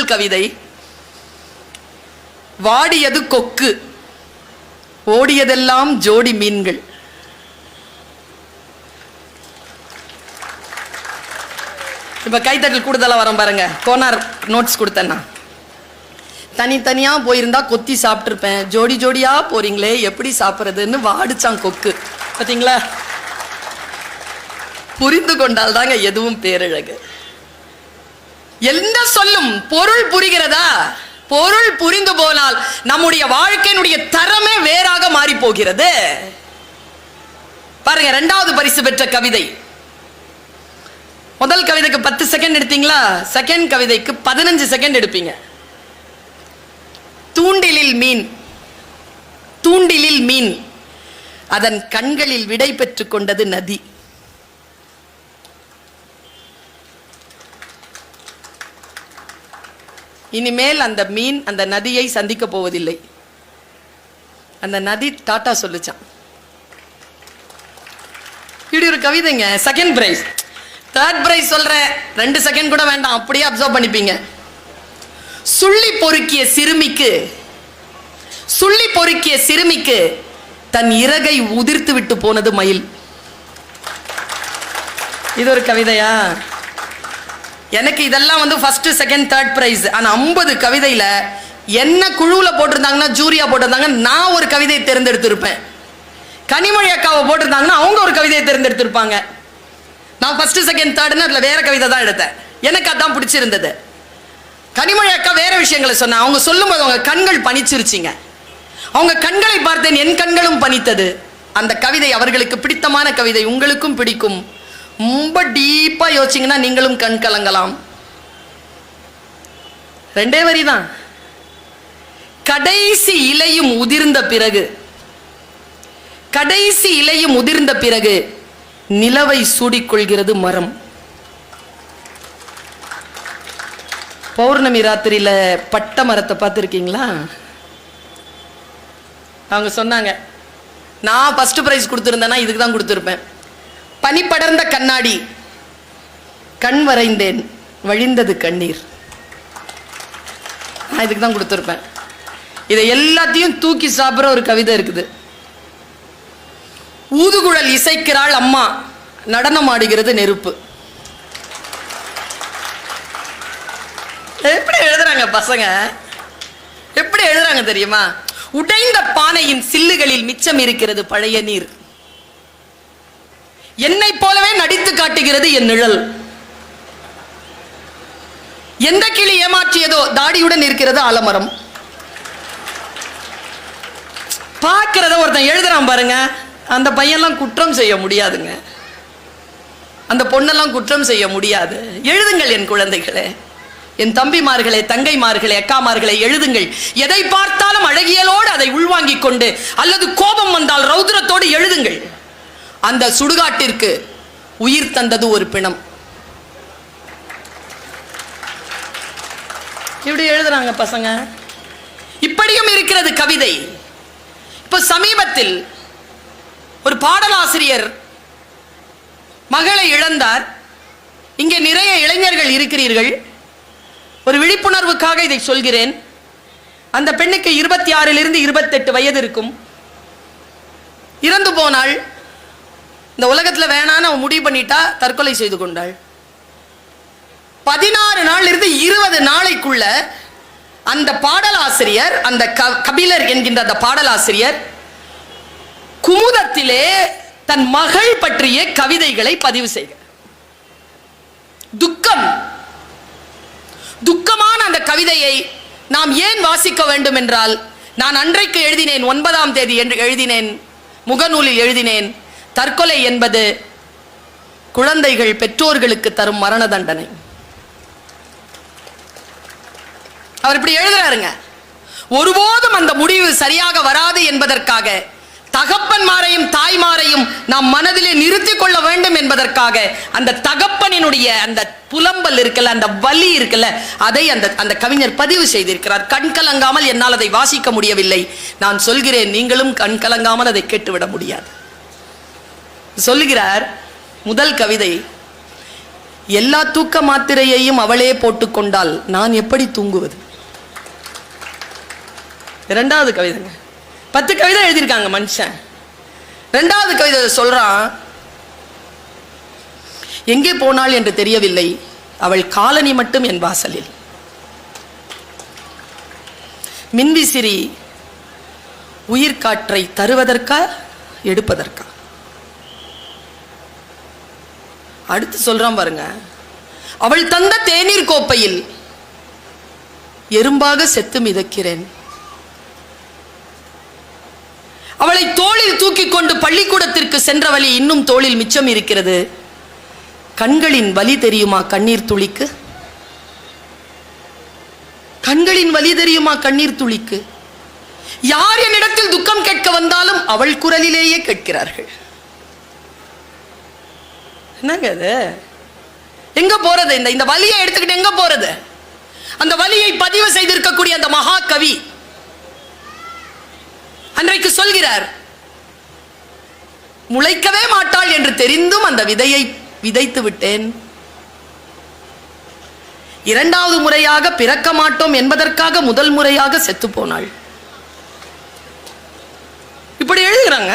முதல் கவிதை வாடியது கொக்கு. ஓடியதெல்லாம் ஜோடி மீன்கள். இப்ப கைத்தட்டல் கூடுதலா வரோம் பாருங்க. கோனார் நோட்ஸ் கொடுத்தேன்னா. தனித்தனியா போயிருந்தா கொத்தி சாப்பிட்டுருப்பேன். ஜோடி ஜோடியா போறீங்களே எப்படி சாப்பிட்றதுன்னு வாடிச்சான் கொக்கு. பாத்தீங்களா? புரிந்து கொண்டால் தாங்க எதுவும் பேரழகு. எந்த சொல்லும் பொருள் புரிகிறதா? பொருள் புரிந்து போனால் நம்முடைய வாழ்க்கையினுடைய தரமே வேறாக மாறி போகிறது பாருங்க இரண்டாவது பரிசு பெற்ற கவிதை. முதல் கவிதைக்கு பத்து செகண்ட் எடுத்தீங்களா? செகண்ட் கவிதைக்கு பதினஞ்சு செகண்ட் எடுப்பீங்க. தூண்டிலில் மீன். தூண்டிலில் மீன். அதன் கண்களில் விடை பெற்றுக் கொண்டது நதி. இனிமேல் அந்த மீன் அந்த நதியை சந்திக்க போவதில்லை. அந்த நதி டாட்டா சொல்லுச்சான் இப்படி ஒரு கவிதைங்க செகண்ட் பிரைஸ் தேர்ட் பிரைஸ் சொல்றேன் ரெண்டு செகண்ட் கூட வேண்டாம் அப்படியே அப்சர்வ் பண்ணிப்பீங்க. சுள்ளி பொறுக்கிய சிறுமிக்கு சுள்ளி பொறுக்கிய சிறுமிக்கு தன் இறகை உதிர்த்து விட்டு போனது மயில். இது ஒரு கவிதையா? எனக்கு இதெல்லாம் வந்து ஃபர்ஸ்ட் செகண்ட் தேர்ட் ப்ரைஸ் ஆனால் ஐம்பது கவிதையில் என்ன குழுவில் போட்டிருந்தாங்கன்னா ஜூரியா போட்டிருந்தாங்க நான் ஒரு கவிதையை தேர்ந்தெடுத்திருப்பேன். கனிமொழி அக்காவை போட்டிருந்தாங்கன்னா அவங்க ஒரு கவிதையை தேர்ந்தெடுத்திருப்பாங்க. நான் ஃபர்ஸ்ட் செகண்ட் தேர்டுன்னு அதில் வேற கவிதை தான் எடுத்தேன். எனக்கு அதான் பிடிச்சிருந்தது. கனிமொழி அக்கா வேற விஷயங்களை சொன்னேன் அவங்க சொல்லும்போது அவங்க கண்கள் பணிச்சிருச்சிங்க அவங்க கண்களை பார்த்தேன் என் கண்களும் பணித்தது அந்த கவிதை அவர்களுக்கு பிடித்தமான கவிதை உங்களுக்கும் பிடிக்கும். ரொம்ப டீப்பாக யோசிச்சீங்கன்னா நீங்களும் கண் கலங்கலாம். ரெண்டே வரி தான். கடைசி இலையும் உதிர்ந்த பிறகு கடைசி இலையும் உதிர்ந்த பிறகு நிலவை சூடிக்கொள்கிறது மரம். பௌர்ணமி ராத்திரியில் பட்ட மரத்தை பார்த்துருக்கீங்களா? அவங்க சொன்னாங்க நான் ஃபஸ்ட்டு ப்ரைஸ் கொடுத்துருந்தேன்னா இதுக்கு தான் கொடுத்துருப்பேன். பனி படர்ந்த கண்ணாடி. கண் வரைந்தேன் வழிந்தது கண்ணீர். நான் இதுக்கு தான் கொடுத்துருப்பேன். இதை எல்லாத்தையும் தூக்கி சாப்பிட்ற ஒரு கவிதை இருக்குது. ஊதுகுழல் இசைக்கிறாள் அம்மா. நடனம் ஆடுகிறது நெருப்பு. எப்படி எழுதுறாங்க பசங்க? எப்படி எழுதுறாங்க தெரியுமா? உடைந்த பானையின் சில்லுகளில் மிச்சம் இருக்கிறது பழைய நீர். என்னை போலவே நடித்து காட்டுகிறது என் நிழல். எந்த கிளி ஏமாற்றியதோ தாடியுடன் இருக்கிறது ஆலமரம். பார்க்கிறத ஒருத்தன் எழுதுறான் பாருங்க அந்த பையன்லாம் குற்றம் செய்ய முடியாதுங்க. அந்த பொண்ணெல்லாம் குற்றம் செய்ய முடியாது. எழுதுங்கள் என் குழந்தைகளே. என் தம்பிமார்களே தங்கைமார்களே அக்காமார்களே எழுதுங்கள். எதை பார்த்தாலும் அழகியலோடு அதை உள்வாங்கிக் கொண்டு அல்லது கோபம் வந்தால் ரௌத்ரத்தோடு எழுதுங்கள். அந்த சுடுகாட்டிற்கு உயிர் தந்தது ஒரு பிணம். இப்படி எழுதுறாங்க பசங்க. இப்படியும் இருக்கிறது கவிதை. இப்ப சமீபத்தில் ஒரு பாடலாசிரியர் மகளை இழந்தார். இங்கே நிறைய இளைஞர்கள் இருக்கிறீர்கள். ஒரு விழிப்புணர்வுக்காக இதை சொல்கிறேன். அந்த பெண்ணுக்கு இருபத்தி ஆறிலிருந்து இருபத்தெட்டு வயது இருக்கும். இறந்து போனால் இந்த உலகத்துல வேணான்னு அவன் முடிவு பண்ணிட்டா தற்கொலை செய்து கொண்டாள். பதினாறு நாள் இருந்து இருபது நாளைக்குள்ள அந்த பாடலாசிரியர் அந்த க- கபிலர் என்கின்ற அந்த பாடலாசிரியர் குமுதத்திலே தன் மகள் பற்றிய கவிதைகளை பதிவு செய்க. துக்கம். துக்கமான அந்த கவிதையை நாம் ஏன் வாசிக்க வேண்டும் என்றால் நான் அன்றைக்கு எழுதினேன் ஒன்பதாம் தேதி என்று எழுதினேன் முகநூலில் எழுதினேன் தற்கொலை என்பது குழந்தைகள் பெற்றோர்களுக்கு தரும் மரண தண்டனை. அவர் இப்படி எழுதுறாருங்க. ஒருபோதும் அந்த முடிவு சரியாக வராது என்பதற்காக தகப்பன்மாரையும் தாய்மாரையும் நாம் மனதிலே நிறுத்திக் கொள்ள வேண்டும் என்பதற்காக அந்த தகப்பனினுடைய அந்த புலம்பல் இருக்கல அந்த வலி இருக்குல்ல அதை அந்த அந்த கவிஞர் பதிவு செய்திருக்கிறார். கண் கலங்காமல் என்னால் அதை வாசிக்க முடியவில்லை. நான் சொல்கிறேன் நீங்களும் கண் கலங்காமல் அதை கேட்டுவிட முடியாது. சொல்லுகிறார் முதல் கவிதை எல்லா தூக்க மாத்திரையையும் அவளே போட்டுக்கொண்டால் நான் எப்படி தூங்குவது? இரண்டாவது கவிதைங்க. பத்து கவிதை எழுதியிருக்காங்க மனுஷன். ரெண்டாவது கவிதை சொல்றான் எங்கே போனாள் என்று தெரியவில்லை அவள் காலனி மட்டும் என் வாசலில். மின்விசிறி உயிர்காற்றை தருவதற்கா எடுப்பதற்கா? அடுத்து சொல்றான் பாருங்க. அவள் தந்த தேநீர் கோப்பையில் எறும்பாக செத்து மிதக்கிறேன். அவளை தோளில் தூக்கி கொண்டு பள்ளிக்கூடத்திற்கு சென்ற வழி இன்னும் தோளில் மிச்சம் இருக்கிறது. கண்களின் வலி தெரியுமா கண்ணீர் துளிக்கு? கண்களின் வலி தெரியுமா கண்ணீர் துளிக்கு? யார் என்னிடத்தில் துக்கம் கேட்க வந்தாலும் அவள் குரலிலேயே கேட்கிறார்கள். என்னங்க அது எங்க போறது இந்த இந்த வலியை எடுத்துக்கிட்டு எங்க போறது? அந்த வலியை பதிவு செய்திருக்கக்கூடிய அந்த மகா கவி அன்றைக்கு சொல்கிறார் முளைக்கவே மாட்டாள் என்று தெரிந்தும் அந்த விதையை விதைத்து விட்டேன். இரண்டாவது முறையாக பிறக்க மாட்டோம் என்பதற்காக முதல் முறையாக செத்து போனாள். இப்படி எழுதுகிறாங்க?